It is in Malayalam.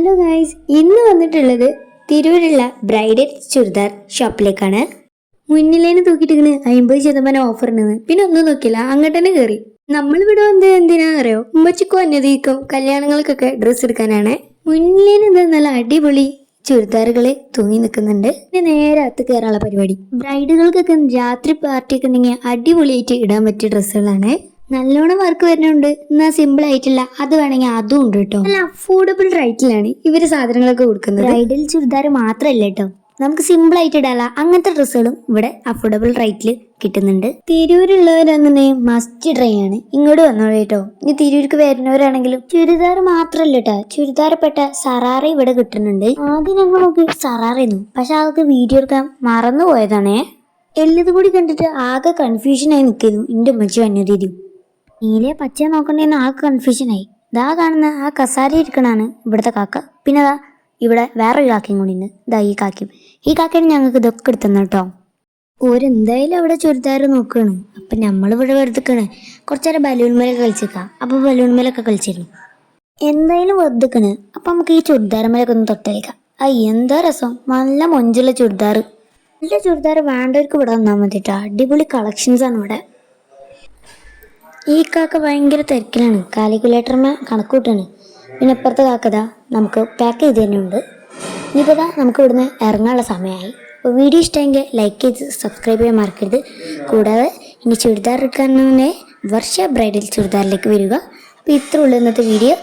ഹലോ ഗായ്സ് ഇന്ന് വന്നിട്ടുള്ളത് തിരൂരുള്ള ബ്രൈഡൽ ചുരിദാർ ഷോപ്പിലേക്കാണ്. മുന്നിലേനെ തൂക്കിയിട്ടിങ്ങനെ അമ്പത് ശതമാനം ഓഫർ ഉണ്ടെന്ന്. പിന്നെ ഒന്നും നോക്കില്ല അങ്ങോട്ട് തന്നെ കയറി നമ്മളിവിടെ വന്നത് എന്തിനാണെന്നറിയോ ഉമ്മച്ചിക്കും അന്യതിക്കും കല്യാണങ്ങൾക്കൊക്കെ ഡ്രസ്സ് എടുക്കാനാണ്. മുന്നിലേന് എന്താ നല്ല അടിപൊളി ചുരിദാറുകൾ തൂങ്ങി നിൽക്കുന്നുണ്ട്. പിന്നെ നേരെ അകത്ത് കയറാനുള്ള പരിപാടി. ബ്രൈഡുകൾക്കൊക്കെ രാത്രി പാർട്ടിയൊക്കെ ഉണ്ടെങ്കിൽ അടിപൊളിയായിട്ട് ഇടാൻ പറ്റിയ ഡ്രസ്സുകളാണ് നല്ലോണം വർക്ക് വരുന്നുണ്ട്. എന്നാ സിമ്പിൾ ആയിട്ടില്ല. അത് വേണമെങ്കിൽ അതും ഉണ്ട് കേട്ടോ നല്ല അഫോർഡബിൾ റേറ്റിലാണ് ഇവർ സാധനങ്ങളൊക്കെ കൊടുക്കുന്നത്. ബ്രൈഡൽ ചുരിദാർ മാത്രമല്ല കേട്ടോ നമുക്ക് സിമ്പിൾ ആയിട്ട് ഇടാല അങ്ങനത്തെ ഡ്രസ്സുകളും ഇവിടെ അഫോർഡബിൾ റേറ്റിൽ കിട്ടുന്നുണ്ട്. തിരൂരുള്ളവരങ്ങനെ മസ്റ്റ് ട്രൈ ആണ്. ഇങ്ങോട്ട് വന്നോളൂ കേട്ടോ ഇനി തിരൂർക്ക് വരുന്നവരാണെങ്കിലും ചുരിദാർ മാത്രല്ല കേട്ടോ ചുരിദാർപ്പെട്ട സറാറ ഇവിടെ കിട്ടുന്നുണ്ട്. ആദ്യം ഞങ്ങൾ നോക്കി പക്ഷെ അതൊക്കെ വീഡിയോ എടുക്കാൻ മറന്നു പോയതാണേ എല്ലതും കൂടി കണ്ടിട്ട് ആകെ കൺഫ്യൂഷനായി നിൽക്കുന്നു എന്റെ ഉമ്മച്ചി വന്നതിരും നീലെ പച്ച നോക്കണ്ടേന്ന് കൺഫ്യൂഷൻ കൺഫ്യൂഷനായി ദാ കാണുന്ന ആ കസാരി ഇരിക്കണാണ് ഇവിടുത്തെ കാക്ക. പിന്നെ ദാ ഇവിടെ വേറൊരു കാക്കയും കൂടി ഉണ്ട്. ദാ ഈ കാക്കയും. ഈ കാക്കയാണ് ഞങ്ങൾക്ക് ഇതൊക്കെ എടുത്തുന്നത് കേട്ടോ. ഓരെന്തായാലും അവിടെ ചുരിദാർ നോക്കുകയാണ് അപ്പം നമ്മളിവിടെ വെറുതെക്കാണ്. കുറച്ചേരം ബലൂൺ മേലൊക്കെ കളിച്ചേക്കാം. അപ്പോൾ ബലൂൺ മേലൊക്കെ കളിച്ചിരുന്നു. എന്തായാലും വെറുതെക്കാണ്. അപ്പം നമുക്ക് ഈ ചുരിദാർ മേലൊക്കെ ഒന്ന് തൊട്ടേക്കാം ആ എന്താ രസം. നല്ല മൊഞ്ചുള്ള ചുരിദാർ. നല്ല ചുരിദാർ വേണ്ടവർക്ക് ഇവിടെ വന്നാൽ മതി കേട്ടോ അടിപൊളി കളക്ഷൻസ് ആണ് ഇവിടെ. ഈ കാക്ക ഭയങ്കര തിരക്കിലാണ്. കാൽക്കുലേറ്ററിന് കണക്ക് കൂട്ടാണ്. പിന്നെ ഇപ്പുറത്തെ കാക്കതാ നമുക്ക് പാക്ക് ചെയ്ത് തന്നെയുണ്ട് ഇനിയിപ്പോൾ നമുക്ക് ഇവിടുന്ന് ഇറങ്ങാനുള്ള സമയമായി. അപ്പോൾ വീഡിയോ ഇഷ്ടമെങ്കിൽ ലൈക്ക് ചെയ്ത് സബ്സ്ക്രൈബ് ചെയ്യാൻ മറക്കരുത്. കൂടാതെ ഇനി ചുരിദാർ എടുക്കാൻ വർഷ ബ്രൈഡൽ ചുരിദാറിലേക്ക് വരിക. അപ്പോൾ ഇത്ര ഉള്ളൂ ഇന്നത്തെ വീഡിയോ